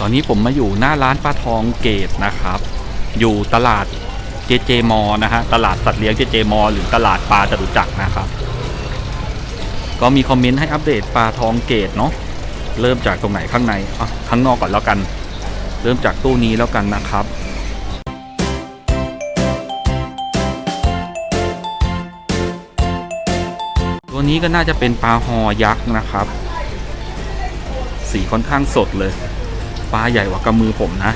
ตอนนี้ผมมาอยู่หน้าร้านปลาทองเกตนะครับ อยู่ตลาดเจเจมอนะฮะตลาดสัตว์เลี้ยงเจเจมอหรือตลาดปลาจตุจักรนะครับ ก็มีคอมเมนต์ให้อัปเดตปลาทองเกตเนาะเริ่มจากตรงไหนข้างในอะข้างนอกก่อนแล้วกัน เริ่มจากตู้นี้แล้วกันนะครับตัวนี้ก็น่าจะเป็นปลาหอยักษ์นะครับ สีค่อนข้างสดเลย ปลาใหญ่กว่ากำมือผมนะ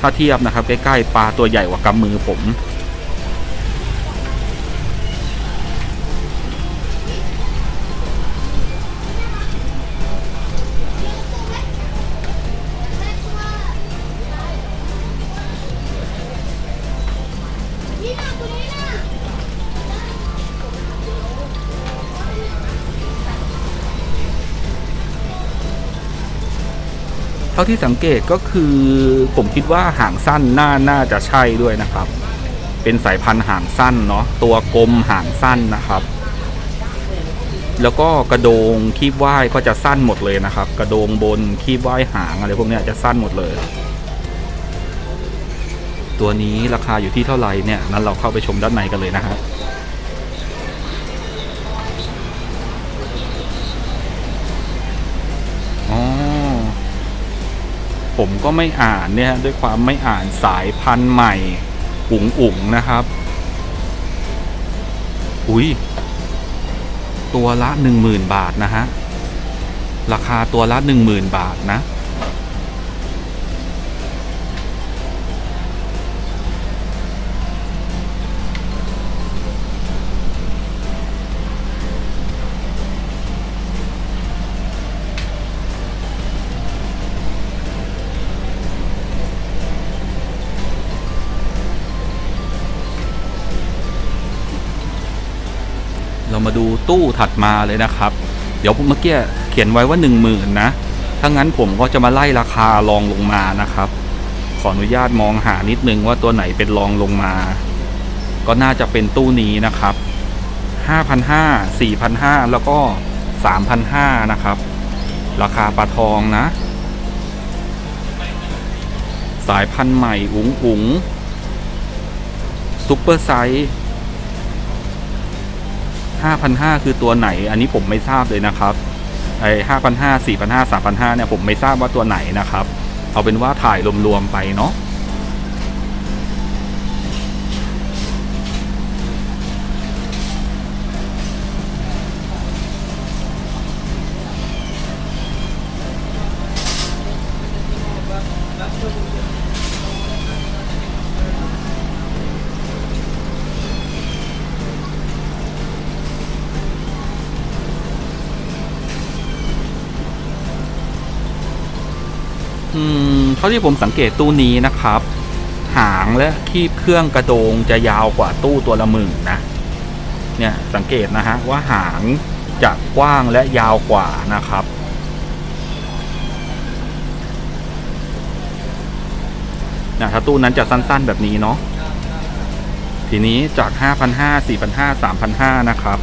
ถ้าเทียบนะครับใกล้ๆปลาตัวใหญ่กว่ากำมือผม ท่าที่สังเกตก็คือผมคิดว่าหางสั้นน่าน่าจะใช่ด้วยนะครับ เป็นสายพันธุ์หางสั้นเนาะตัวกลมหางสั้นนะครับ แล้วก็กระโดงคีบว่ายก็จะสั้นหมดเลยนะครับ กระโดงบนคีบว่ายหางอะไรพวกนี้จะสั้นหมดเลย ตัวนี้ราคาอยู่ที่เท่าไหร่เนี่ยนั้นเราเข้าไปชมด้านในกันเลยนะครับ ผมก็ไม่อ่านเนี่ยด้วยความไม่อ่านสายพันธุ์ใหม่อุ๋งอุ๋งนะครับ อุ้ยตัวละหนึ่งหมื่นบาทนะฮะ ราคาตัวละหนึ่งหมื่นบาทนะ มาดูตู้ถัดมาเลยนะครับ เดี๋ยวผมเมื่อกี้เขียนไว้ว่า 1 0,000 นะ ถ้างั้นผมก็จะมาไล่ราคารองลงมานะครับ ขออนุญาตมองหานิดนึงว่าตัวไหนเป็นรองลงมา ก็น่าจะเป็นตู้นี้นะครับ5,500 4,500 แล้วก็ 3,500 นะครับ ราคาปลาทองนะ สายพันธุ์ใหม่อุ๋งอุ๋งซุปเปอร์ไซส์ 5,500 คือตัวไหน อันนี้ผมไม่ทราบเลยนะครับไอ้5,500 4,500 3,500เนี่ยผมไม่ทราบว่าตัวไหนนะครับ เอาเป็นว่าถ่ายรวมๆไปเนาะ เท่าที่ผมสังเกตตู้นี้นะครับ หางและคีบเครื่องกระโดงจะยาวกว่าตู้ตัวละหมื่นนะ เนี่ยสังเกตนะฮะว่าหางจะกว้างและยาวกว่านะครับ นะถ้าตู้นั้นจะสั้นๆแบบนี้เนาะ ทีนี้จาก 5,500 4,500 3,500 นะครับ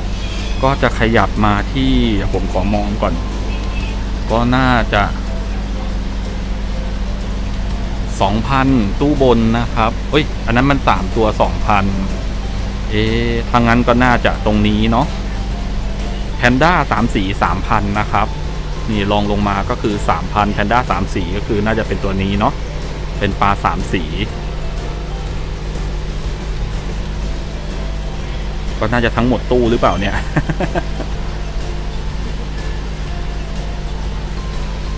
ก็จะขยับมาที่ผมขอมองก่อน ก็น่าจะ 2,000 ตู้บนนะครับเอ้ย อันนั้นมัน 3 ตัว 2,000 เอ๊ะทางนั้นก็น่าจะตรงนี้เนาะแพนด้า3สี3,000นะครับ นี่ลองลงมาก็คือ3,000แพนด้า3สีก็คือน่าจะเป็นตัวนี้เนาะเป็นปลา3สี ก็น่าจะทั้งหมดตู้หรือเปล่าเนี่ย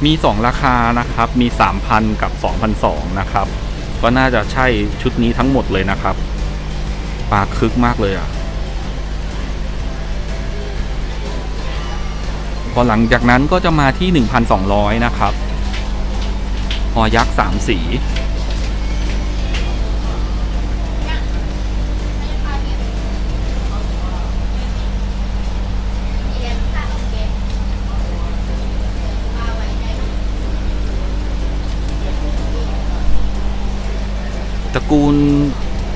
มี 2 ราคานะครับ มี 3,000 กับ 2,002นะครับ ก็น่าจะใช่ชุดนี้ทั้งหมดเลยนะครับ ปลาคึกมากเลยอะ พอหลังจากนั้นก็จะมาที่ 1,200 นะครับหอยักษ์ 3 สี กูล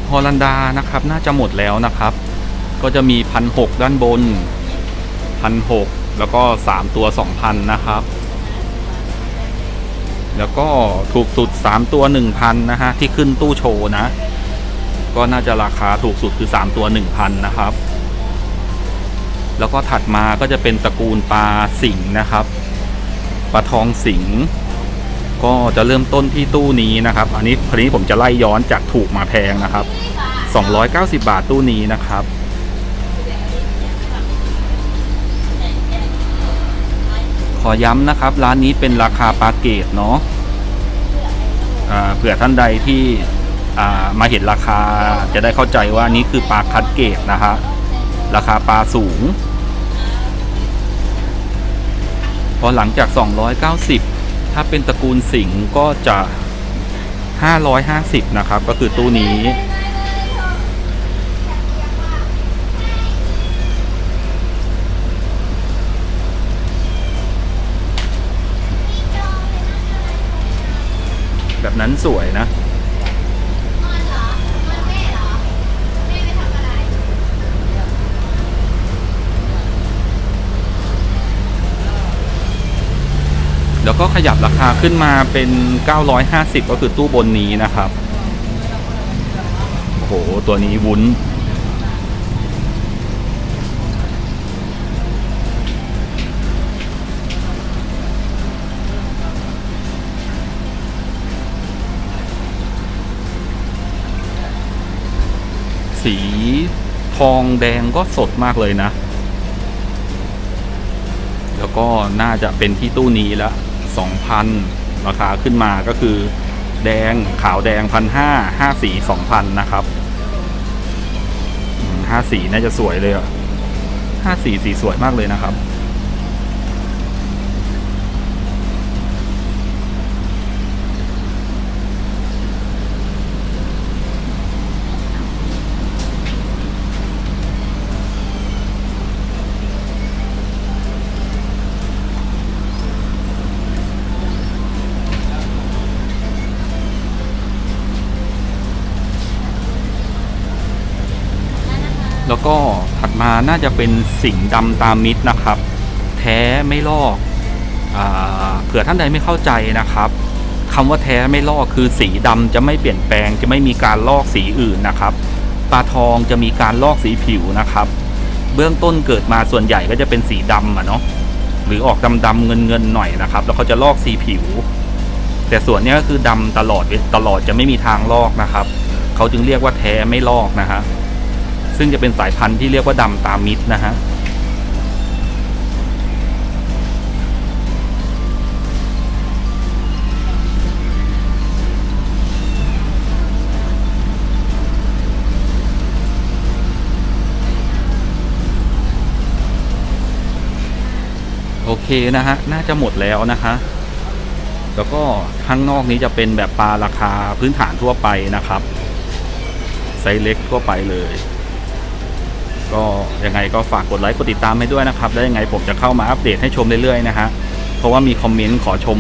ฮอลันดานะครับ น่าจะหมดแล้วนะครับ ก็จะมีพันหกด้านบนพันหกแล้วก็สามตัวสองพันนะครับ แล้วก็ถูกสุด 3 ตัว 1,000 นะฮะ ที่ขึ้นตู้โชว์นะ ก็น่าจะราคาถูกสุดคือ 3 ตัว 1,000 นะครับ แล้วก็ถัดมาก็จะเป็นตระกูลปลาสิงห์นะครับปลาทองสิงห์ ก็จะเริ่มต้นที่ตู้นี้นะครับ อันนี้พอดีผมจะไล่ย้อนจากถูกมาแพงนะครับ 290 บาทตู้นี้นะครับ ขอย้ำนะครับ ร้านนี้เป็นราคาปาเกตเนาะเผื่อท่านใดที่มาเห็นราคาจะได้เข้าใจว่านี่คือปลาคัดเกตนะฮะราคาปลาสูง พอหลังจาก 290 ถ้าเป็นตระกูลสิงห์ก็จะ 550 นะครับ ก็คือตู้นี้แบบนั้นสวยนะ แล้วก็ขยับราคาขึ้นมาเป็น 950 ก็คือตู้บนนี้นะครับ โอ้โห ตัวนี้วุ้น สีทองแดงก็สดมากเลยนะแล้วก็น่าจะเป็นที่ตู้นี้แล้ว 2,000 ราคาขึ้นมาก็คือ แดงขาวแดงพันห้าห้าสีสองพันนะครับห้าสีน่าจะสวยเลยอะห้าสีสีสวยมากเลยนะครับ แล้วก็ถัดมาน่าจะเป็นสิงดำตามมิดนะครับ แท้ไม่ลอกอเผื่อท่านใดไม่เข้าใจนะครับคำว่าแท้ไม่ลอกคือสีดำจะไม่เปลี่ยนแปลง จะไม่มีการลอกสีอื่นนะครับปลาทองจะมีการลอกสีผิวนะครับ เบื้องต้นเกิดมาส่วนใหญ่ก็จะเป็นสีดำอะเนาะหรือออกดำดำๆเงินเงินๆหน่อยนะครับ แล้วเขาจะลอกสีผิว แต่ส่วนนี้ก็คือดำตลอดตลอดจะไม่มีทางลอกนะครับ เขาจึงเรียกว่าแท้ไม่ลอกนะฮะ ซึ่งจะเป็นสายพันธุ์ที่เรียกว่าดำตามมิดนะฮะโอเคนะฮะ น่าจะหมดแล้วนะคะ แล้วก็ข้างนอกนี้จะเป็นแบบปลาราคาพื้นฐานทั่วไปนะครับ ไซส์เล็กทั่วไปเลย ก็ยังไงก็ฝากกดไลค์กดติดตามให้ด้วยนะครับ แล้วยังไงผมจะเข้ามาอัปเดตให้ชมเรื่อยๆนะฮะเพราะว่ามีคอมเมนต์ขอชม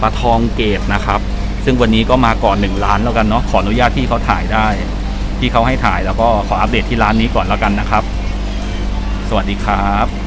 ปลาทองเกตนะครับ ซึ่งวันนี้ก็มาก่อน 1 ล้านแล้วกันเนาะขออนุญาตที่เขาถ่ายได้ ที่เขาให้ถ่ายแล้วก็ขออัปเดตที่ร้านนี้ก่อนแล้วกันนะครับ สวัสดีครับ